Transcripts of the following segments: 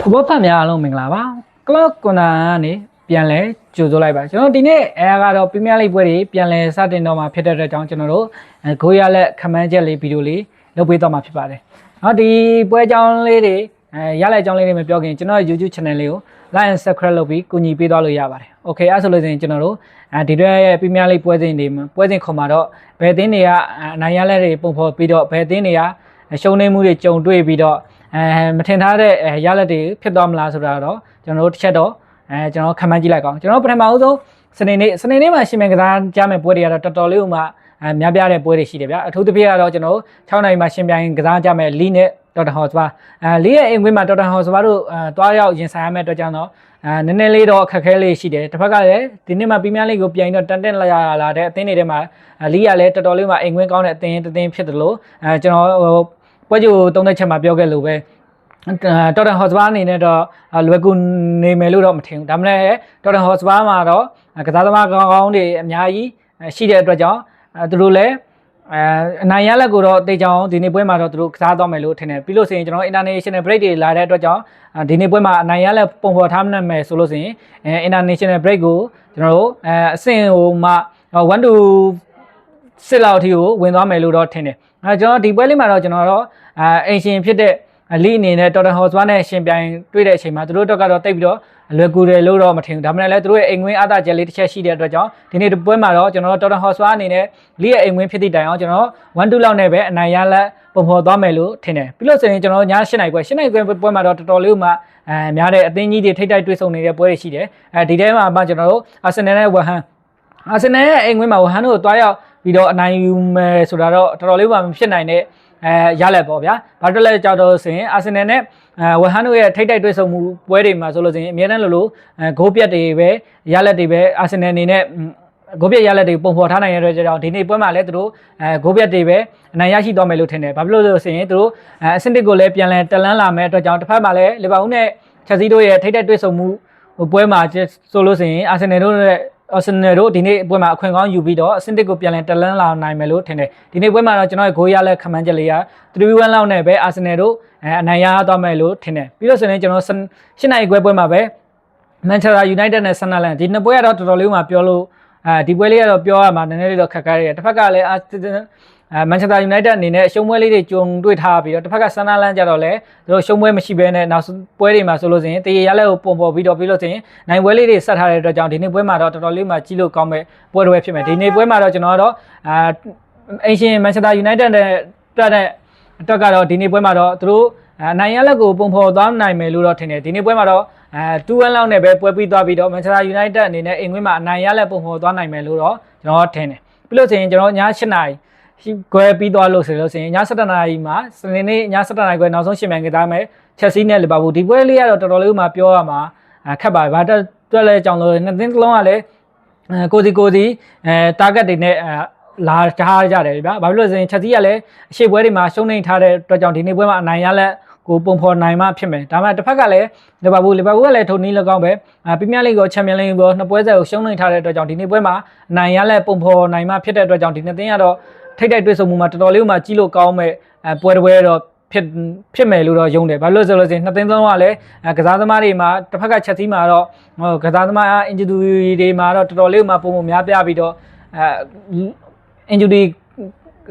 ဖဘောဖတ်များအားလုံးမင်္ဂလာပါ Clock Corner ကနေပြန်လဲကြိုဆိုလိုက်ပါကျွန်တော်ဒီနေ့အဲကတော့ Premier League ပွဲတွေပြန်လဲစတင်တော့မှာဖြစ်တဲ့အတွက်ကြောင့်ကျွန်တော်တို့ဂိုးရလက်ခမန်းချက်လေးဗီဒီယိုလေးလုပ်ပေးတော့မှာဖြစ်ပါတယ်။နောက်ဒီပွဲကြောင်းလေးတွေအဲရလက်ကြောင်းလေးတွေမပြောခင်ကျွန်တော် YouTube Channel လေးကို Like and Subscribe လုပ်ပြီးကူညီပေးသွားလို့ရပါတယ်။ Okay အဲဆိုလို့ဆိုရင်ကျွန်တော်တို့အဲဒီတော့ရဲ့ Premier League ပွဲစဉ်တွေပွဲစဉ်ခွန်မှာတော့ဘယ်အသင်းတွေကအနိုင်ရလက်တွေပုံဖော်ပြီးတော့ဘယ်အသင်းတွေကရှုံးနေမှုတွေကြုံတွေ့ပြီးတော့ အဲမထင်ထားတဲ့အဲရလက်တွေဖြစ်သွားမလားဆိုတာတော့ကျွန်တော်တို့တစ်ချက်တော့အဲကျွန်တော်ခံမှန်းကြည့်လိုက်ကောင်ကျွန်တော်ပထမဦးဆုံးစနေနေ့စနေနေ့မှာရှင်မြန်ကစားကြမယ့်ပွဲတွေကတော့တော်တော်လေးဥမာအဲများပြားတဲ့ပွဲတွေရှိတယ်ဗျာအထူးသဖြင့်ကတော့ကျွန်တော်တို့6နိုင်မှာရှင်ပြိုင်ကစားကြမယ့်လီနဲ့တော်တဟော့စပါအဲလီရဲ့အိမ်ခွင်းမှာတော်တဟော့စပါတို့အဲတွားရောက်ရင်ဆိုင်ရမယ့်အတွက်ကြောင့်တော့အဲနည်းနည်းလေးတော့အခက်အခဲလေးရှိတယ်တစ်ဖက်ကလည်းဒီနေ့မှာပီးမီးယားလိဂ်ကိုပြန်တော့တန်တန်လာရလာတဲ့အသင်းတွေထဲမှာလီကလည်းတော်တော်လေးမှာအိမ်ခွင်းကောင်းတဲ့အသင်းတစ်သင်းဖြစ်တယ်လို့အဲကျွန်တော်ဟို ပွဲကြိုသုံးသက်ချက်မှာပြောခဲ့လို့ပဲတော်တန်ဟော့စပါအနေနဲ့တော့လွယ်ကူနေမယ်လို့တော့မထင်ဘူးဒါမှလည်းတော်တန်ဟော့စပါမှာတော့ကစားသမားကောင်းကောင်းတွေအများကြီးရှိတဲ့အတွက်ကြောင့်သူတို့လည်းအဲအနိုင်ရလက်ကိုတော့တေချောင်းဒီနေ့ပွဲမှာတော့သူတို့ကစားတော့မယ်လို့ထင်တယ်ပြီးလို့ဆိုရင်ကျွန်တော် international break တွေလာတဲ့အတွက်ကြောင့်ဒီနေ့ပွဲမှာအနိုင်ရလက်ပုံဖော်ထားမှတ်မယ်ဆိုလို့ဆိုရင်အဲ international break ကိုကျွန်တော်တို့အဲအဆင့်ဟိုမှ1 to စစ်လောက်အထိကိုဝင်သွားမယ်လို့တော့ထင်တယ်အဲကျွန်တော်ဒီပွဲလေးမှာတော့ကျွန်တော်တော့အဲအင်ရှင်ဖြစ်တဲ့အလီအနေနဲ့တော်တန်ဟော့စပါနဲ့ရှင်ပြိုင်တွေ့တဲ့အချိန်မှာသူတို့တော့ကတော့တိတ်ပြီးတော့အလွယ်ကူတယ်လို့တော့မထင်ဘူးဒါမှမဟုတ်လည်းသူတို့ရဲ့အိမ်ငွေးအားသာချက်လေးတစ်ချက်ရှိတဲ့အတွက်ကြောင့်ဒီနေ့ဒီပွဲမှာတော့ကျွန်တော်တို့တော်တန်ဟော့စပါအနေနဲ့လီရဲ့အိမ်ငွေးဖြစ်သည့်တိုင်အောင်ကျွန်တော်1 2လောက်နဲ့ပဲအနိုင်ရလက်ပုံဖော်သွားမယ်လို့ထင်တယ်ပြီးလို့ဆိုရင်ကျွန်တော်ည7နိုင်ပွဲ7နိုင်ပွဲပွဲမှာတော့တော်တော်လေးမှအဲများတဲ့အသင်းကြီးတွေထိတ်တိုက်တွေ့ဆုံနေတဲ့ပွဲတွေရှိတယ်အဲဒီထဲမှာမှကျွန်တော်တို့အာဆင်နယ်နဲ့ဝက်ဟန်အာဆင်နယ်ရဲ့အိမ်ငွေးမှာဝက်ဟန်တို့ကိုတွားရောက် ပြီးတော့အနိုင်ယူမယ်ဆိုတာတော့တော်တော်လေးမှမဖြစ်နိုင်တဲ့အဲရလက်ပေါ့ဗျာဘာလို့လဲကြောက်တော့ဆိုရင်အာဆင်နယ်နဲ့အဲဝက်ဟန်တို့ရဲ့ထိတ်တိုက်တွေ့ဆုံမှုပွဲတွေမှာဆိုလို့ဆိုရင်အများတန်းလို့လို့အဲဂိုးပြတ်တွေပဲရလက်တွေပဲအာဆင်နယ်အနေနဲ့ဂိုးပြတ်ရလက်တွေပုံဖော်ထားနိုင်ရတဲ့ကြောင့်ဒီနေ့ပွဲမှာလည်းသူတို့အဲဂိုးပြတ်တွေပဲအနိုင်ရရှိသွားမယ်လို့ထင်တယ်ဘာဖြစ်လို့လဲဆိုရင်သူတို့အဲအဆင့်တစ်ကိုလည်းပြန်လည်တလန်းလာမယ်အတွက်ကြောင့်တစ်ဖက်မှာလည်းလီဗာပူးနဲ့ချက်စီတို့ရဲ့ထိတ်တိုက်တွေ့ဆုံမှုပွဲမှာဆိုလို့ဆိုရင်အာဆင်နယ်တို့ရဲ့ အာဆင်နယ်တို့ဒီနေ့ပွဲမှာအခွင့်ကောင်းယူပြီးတော့အဆင့်တစ်ကိုပြန်လည်တလန်းလာနိုင်မယ်လို့ထင်တယ်ဒီနေ့ပွဲမှာတော့ကျွန်တော်ရဲ့ဂိုးရလက်ခမန်းချက်လေးက3-1လောက်နဲ့ပဲအာဆင်နယ်တို့အဲအနိုင်ရသွားမယ်လို့ထင်တယ်ပြီးတော့ဆိုရင်ကျွန်တော်ရှင်းနိုင်ခွဲပွဲမှာပဲမန်ချက်စတာယူနိုက်တက်နဲ့ဆန်နာလန်ဒီနှစ်ပွဲကတော့တော်တော်လေးမှပြောလို့အဲဒီပွဲလေးကတော့ပြောရမှာနည်းနည်းလေးတော့ခက်ခဲတယ်တစ်ဖက်ကလည်းအာ အဲမန်ချက်စတာယူနိုက်တက်အနေနဲ့အရှုံးပွဲလေးတွေကြုံတွေ့ထားပြီးတော့တစ်ဖက်ကဆန်နာလန်ကြတော့လည်းသူတို့ရှုံးပွဲမရှိဘဲနဲ့နောက်ပွဲတွေမှာဆိုလို့ဆိုရင်တရေရလက်ကိုပုံပေါ်ပြီးတော့ပြီးလို့ဆိုရင်နိုင်ပွဲလေးတွေဆက်ထားတဲ့အတွက်ကြောင့်ဒီနေ့ပွဲမှာတော့တော်တော်လေးမှကြီးလို့ကောင်းမဲ့ပွဲတွေဖြစ်မယ်ဒီနေ့ပွဲမှာတော့ကျွန်တော်ကတော့အာအင်ရှင်မန်ချက်စတာယူနိုက်တက်နဲ့တက်တဲ့အတွက်ကတော့ဒီနေ့ပွဲမှာတော့သူတို့အနိုင်ရလက်ကိုပုံဖော်သွားနိုင်မယ်လို့တော့ထင်တယ်ဒီနေ့ပွဲမှာတော့အဲ2-1လောက်နဲ့ပဲပွဲပြီးသွားပြီးတော့ Manchester United အနေနဲ့အင်ကွင်းမှာအနိုင်ရလက်ပုံဖော်သွားနိုင်မယ်လို့တော့ကျွန်တော်ထင်တယ်ပြီးလို့ဆိုရင်ကျွန်တော်ည7နာရီ ခွဲပြီးသွားလို့ဆိုလို့ဆိုရင်ည7နာရီမှာစနေနေ့ည7နာရီခွဲနောက်ဆုံးရှင်မြန်ကစားမယ်ချက်စီးနဲ့လီဗာပူးဒီပွဲလေးကတော့တော်တော်လေးမှပြောရမှာခက်ပါဘာတက်တွက်လဲကြောင်းလို့နှစ်သင်းလုံးကလည်းအဲကိုစီကိုစီအဲ target တွေနဲ့အဲလာထားကြတယ်ဗျာဘာဖြစ်လို့လဲဆိုရင်ချက်စီးကလည်းအရှိပွဲတွေမှာရှုံးနေထားတဲ့အတွက်ကြောင့်ဒီနေ့ပွဲမှာအနိုင်ရလက်ကိုပုံဖော်နိုင်မှဖြစ်မယ်ဒါမှတစ်ဖက်ကလည်းလီဗာပူးလီဗာပူးကလည်းထုံနီး၎င်းပဲပရီးမီးယားလိဂ်ကိုချန်ပီယံလိဂ်ကိုနှစ်ပွဲဆက်ကိုရှုံးနေထားတဲ့အတွက်ကြောင့်ဒီနေ့ပွဲမှာအနိုင်ရလက်ပုံဖော်နိုင်မှဖြစ်တဲ့အတွက်ကြောင့်ဒီနှစ်သင်းကတော့ ထိတ်တိုက်တွေ့ဆုံမှုမှာတော်တော်လေးမှကြီးလို့ကောင်းမဲ့ပွဲတစ်ပွဲတော့ဖြစ်ဖြစ်မယ်လို့တော့ယုံတယ်ဘာလို့လဲဆိုလို့ရှိရင်နှစ်သင်းသုံးကလည်းကစားသမားတွေမှာတစ်ဖက်ကချက်သီးမှာတော့ဟိုကစားသမားအင်ဂျီတွေမှာတော့တော်တော်လေးမှပုံပုံများပြပြီးတော့အဲအင်ဂျီ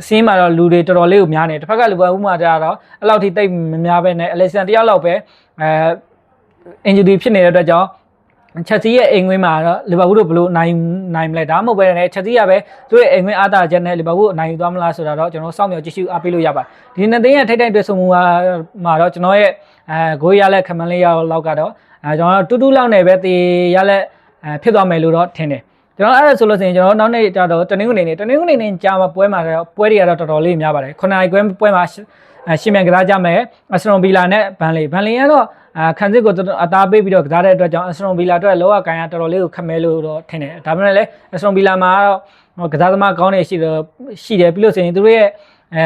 စင်းမှာတော့လူတွေတော်တော်လေးကိုများနေတစ်ဖက်ကလူပွဲဥမာကြတော့အဲ့လောက်ထိတိတ်မများပဲနဲ့အလက်ဆန်တယောက်လောက်ပဲအဲအင်ဂျီဖြစ်နေတဲ့အတွက်ကြောင့် ချက်စီရဲ့အိမ်ငွေးမှာတော့လီဗာပူးတို့ဘလို့နိုင်နိုင်မလဲဒါမှမဟုတ်ပဲねချက်စီကပဲသူ့ရဲ့အိမ်ငွေးအားသာချက်နဲ့လီဗာပူးအနိုင်ယူသွားမလားဆိုတာတော့ကျွန်တော်စောင့်မျှော်ကြည့်ရှုအားပေးလို့ရပါတယ်ဒီနှစ်သိန်းရဲ့ထိတ်တိုက်တွေ့ဆုံမှုမှာတော့ကျွန်တော်ရဲ့အဲဂိုးရလက်ခမန်းလေးရောက်လောက်ကတော့အဲကျွန်တော်တူးတူးလောက်နဲ့ပဲတေရလက်အဲဖြစ်သွားမယ်လို့တော့ထင်တယ်ကျွန်တော်အဲ့ဒါဆိုလို့ဆိုရင်ကျွန်တော်နောက်နေ့ကျတော့တနင်္ဂနွေနေ့တနင်္ဂနွေနေ့ကြာမှာပွဲမှာတော့ပွဲတွေကတော့တော်တော်လေးများပါတယ်ခုနနိုင်ကွဲပွဲမှာရှင်မြန်ကစားကြမယ်အစရွန်ဘီလာနဲ့ဘန်လီဘန်လီကတော့အာ ခန်းစစ်ကိုအသားပေးပြီးတော့ကစားတဲ့အတွက်ကြောင့်အစရွန်ဘီလာအတွက်လောကကန်ရတော်တော်လေးကိုခမဲလို့တော့ထင်တယ်ဒါပေမဲ့လည်းအစရွန်ဘီလာမှာတော့ကစားသမားကောင်းနေရှိတော့ရှိတယ်ပြီးလို့ဆိုရင်သူတို့ရဲ့အဲ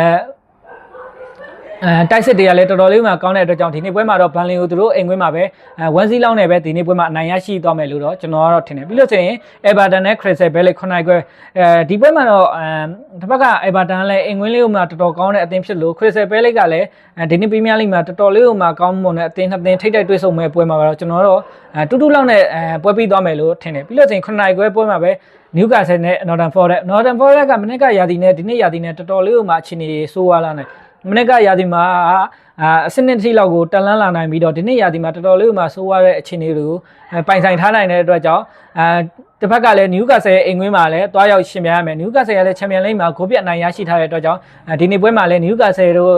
အဲတိုက်စစ်တွေကလည်းတော်တော်လေးမှကောင်းတဲ့အတွက်ကြောင့်ဒီနေ့ပွဲမှာတော့ဘန်လင်ကိုသူတို့အိမ်ကွင်းမှာပဲအဲဝမ်စီလောက်နဲ့ပဲဒီနေ့ပွဲမှာအနိုင်ရရှိသွားမယ်လို့တော့ကျွန်တော်ကတော့ထင်တယ်ပြီးလို့ဆိုရင်အေဗာတန်နဲ့ခရစ်ဆယ်ဘဲလေးခုနိုင်ခွဲအဲဒီပွဲမှာတော့အဲတစ်ဖက်ကအေဗာတန်ကလည်းအိမ်ကွင်းလေးကိုမှတော်တော်ကောင်းတဲ့အသင်းဖြစ်လို့ခရစ်ဆယ်ဘဲလေးကလည်းဒီနေ့ပရီးမီးယားလိမှာတော်တော်လေးကိုမှကောင်းမွန်တဲ့အသင်းနှစ်သင်းထိတ်တိုက်တွေ့ဆုံမဲ့ပွဲမှာတော့ကျွန်တော်တော့အဲတူတူလောက်နဲ့အဲပွဲပြီးသွားမယ်လို့ထင်တယ်ပြီးလို့ဆိုရင်ခုနိုင်ခွဲပွဲမှာပဲနျူကာဆယ်နဲ့ Northern Forest Northern Forest ကမနေ့ကရာသီနဲ့ဒီနေ့ရာသီနဲ့တော်တော်လေးကိုမှအခြေအနေဆိုးဝါးလာနေ မနေ့ကရာသီမှာအာအစနစ်တစ်ထိလောက်ကိုတန်လန်းလာနိုင်ပြီးတော့ဒီနေ့ရာသီမှာတော်တော်လေးကိုမှဆိုးဝါးတဲ့အခြေအနေတွေကိုပိုင်ဆိုင်ထားနိုင်တဲ့အတွက်ကြောင့်အဲတစ်ဖက်ကလည်းနျူကာဆယ်ရဲ့အိမ်ကွင်းမှာလည်းတွားရောက်ရှင်ပြရမယ်နျူကာဆယ်ရဲ့လည်းချန်ပီယံလိမ့်မှာဂိုးပြတ်နိုင်ရရှိထားတဲ့အတွက်ကြောင့်ဒီနေ့ပွဲမှာလည်းနျူကာဆယ်တို့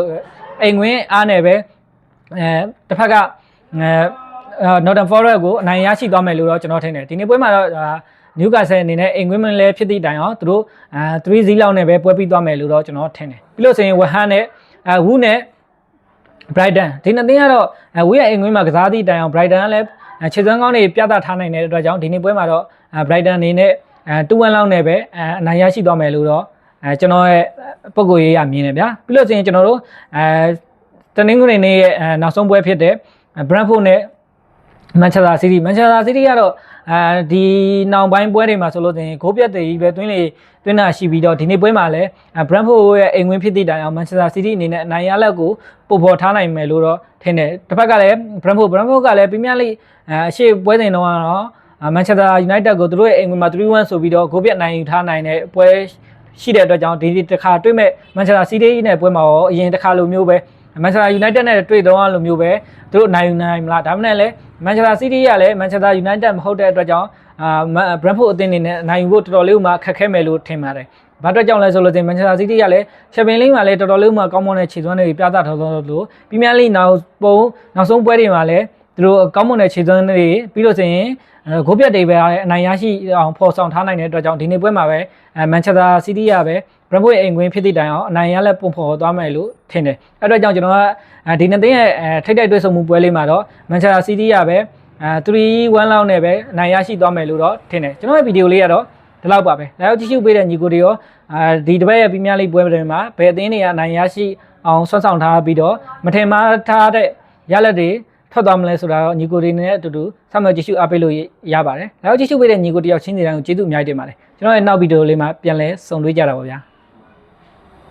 အိမ်ကွင်းအားနဲ့ပဲအဲတစ်ဖက်ကအဲ Northern Forest ကိုအနိုင်ရရှိသွားမယ်လို့တော့ကျွန်တော်ထင်တယ်ဒီနေ့ပွဲမှာတော့နျူကာဆယ်အနေနဲ့အိမ်ကွင်းမလဲဖြစ်သည့်တိုင်အောင်သူတို့အဲ3 0လောက်နဲ့ပဲပွဲပြီးသွားမယ်လို့တော့ကျွန်တော်ထင်တယ်ပြီးလို့ဆိုရင်ဝဟန်နဲ့ အဲဝူးနဲ့ Brighton ဒီနှစ်သင်းကတော့အဲဝေးရဲ့အိမ်ကွင်းမှာကစားသည့်တိုင်အောင် Brighton ကလည်းခြေစွမ်းကောင်းတွေပြသထားနိုင်တဲ့အတွက်ကြောင့်ဒီနေ့ပွဲမှာတော့အဲ Brighton အနေနဲ့အဲ2-1လောက်နဲ့ပဲအဲအနိုင်ရရှိသွားမယ်လို့တော့အဲကျွန်တော်ရဲ့ပုံကိုယ်ရေးရမြင်တယ်ဗျာပြီးလို့ဆိုရင်ကျွန်တော်တို့အဲတနင်္ဂနွေနေ့ရဲ့အဲနောက်ဆုံးပွဲဖြစ်တဲ့ Brentford နဲ့ Manchester City Manchester City ကတော့ အဲဒီနောက်ပိုင်းပွဲတွေမှာဆိုလို့ဆိုရင်ဂိုးပြတ်တွေကြီးပဲတွင်းလေတွင်းတာရှိပြီးတော့ဒီနေ့ပွဲမှာလည်း Brentford ရဲ့အိမ်ဝင်ဖြစ်သည့်တိုင်အောင် Manchester City အနေနဲ့အနိုင်ရလက်ကိုပို့ပေါ်ထားနိုင်မယ်လို့တော့ထင်တယ်တစ်ဖက်ကလည်း Brentford Brentford ကလည်း Premier League အရှိပွဲစဉ်တော့ကတော့ Manchester United ကိုသူတို့ရဲ့အိမ်ဝင်မှာ3-1ဆိုပြီးတော့ဂိုးပြတ်နိုင်ယူထားနိုင်တဲ့ပွဲရှိတဲ့အတွက်ကြောင့်ဒီဒီတစ်ခါတွေ့မဲ့ Manchester City နဲ့ပွဲမှာရောအရင်တစ်ခါလိုမျိုးပဲ Manchester United နဲ့တွေ့တော့လိုမျိုးပဲသူတို့နိုင်နိုင်မလားဒါမှမဟုတ်လည်း Manchester City ကလည်း Manchester United မဟုတ်တဲ့အတွက်ကြောင့်အာ Brentford အသင်းအနေနဲ့နိုင်ဖို့တော်တော်လေးမှခက်ခဲမယ်လို့ထင်ပါတယ်။ဘာအတွက်ကြောင့်လဲဆိုလို့ချင်း Manchester City ကလည်း Champions League မှာလည်းတော်တော်လေးမှကောင်းမွန်တဲ့ခြေစွမ်းတွေပြသထားသလိုလို့ Premier League နောက်ပုံနောက်ဆုံးပွဲတွေမှာလည်းသူတို့ကောင်းမွန်တဲ့ခြေစွမ်းတွေပြီးလို့ဆိုရင်ဂိုးပြတ်တွေပဲအနိုင်ရရှိအောင်ဖော်ဆောင်ထားနိုင်တဲ့အတွက်ကြောင့်ဒီနေ့ပွဲမှာပဲမန်ချက်စတာစီးတီးကပဲ ဘရန်ဖို့အိမ်ကွင်းဖြစ်သည့်တိုင်အောင်အနိုင်ရလက်ပုံဖော်သွားမယ်လို့ထင်တယ်အဲ့အတွက်ကြောင့်ကျွန်တော်ကဒီနှစ်သင်းရဲ့ထိတ်တိုက်တွေ့ဆုံမှုပွဲလေးမှာတော့မန်ချက်စတာစီးတီးကပဲအဲ3-1လောက်နဲ့ပဲအနိုင်ရရှိသွားမယ်လို့တော့ထင်တယ်ကျွန်တော်ရဲ့ဗီဒီယိုလေးကတော့ဒီလောက်ပါပဲလာရောက်ကြည့်ရှုပေးတဲ့ညီကိုတွေရောအဲဒီတပတ်ရဲ့ပရီးမီးယားလိပွဲတွေမှာဘယ်အသင်းတွေကအနိုင်ရရှိအောင်ဆွမ်းဆောင်ထားပြီးတော့မထင်မှားထားတဲ့ရလက်တွေထွက်သွားမလဲဆိုတာတော့ညီကိုတွေနဲ့အတူတူဆက်မကြည့်ရှုအားပေးလို့ရပါတယ်။နောက်ကြည့်ရှုပေးတဲ့ညီကိုတယောက်ချင်းစီတိုင်းကိုကျေးဇူးအများကြီးတင်ပါတယ်။ကျွန်တော်ရဲ့နောက်ဗီဒီယိုလေးမှာပြန်လဲဆုံတွေ့ကြတာပါဗျာ။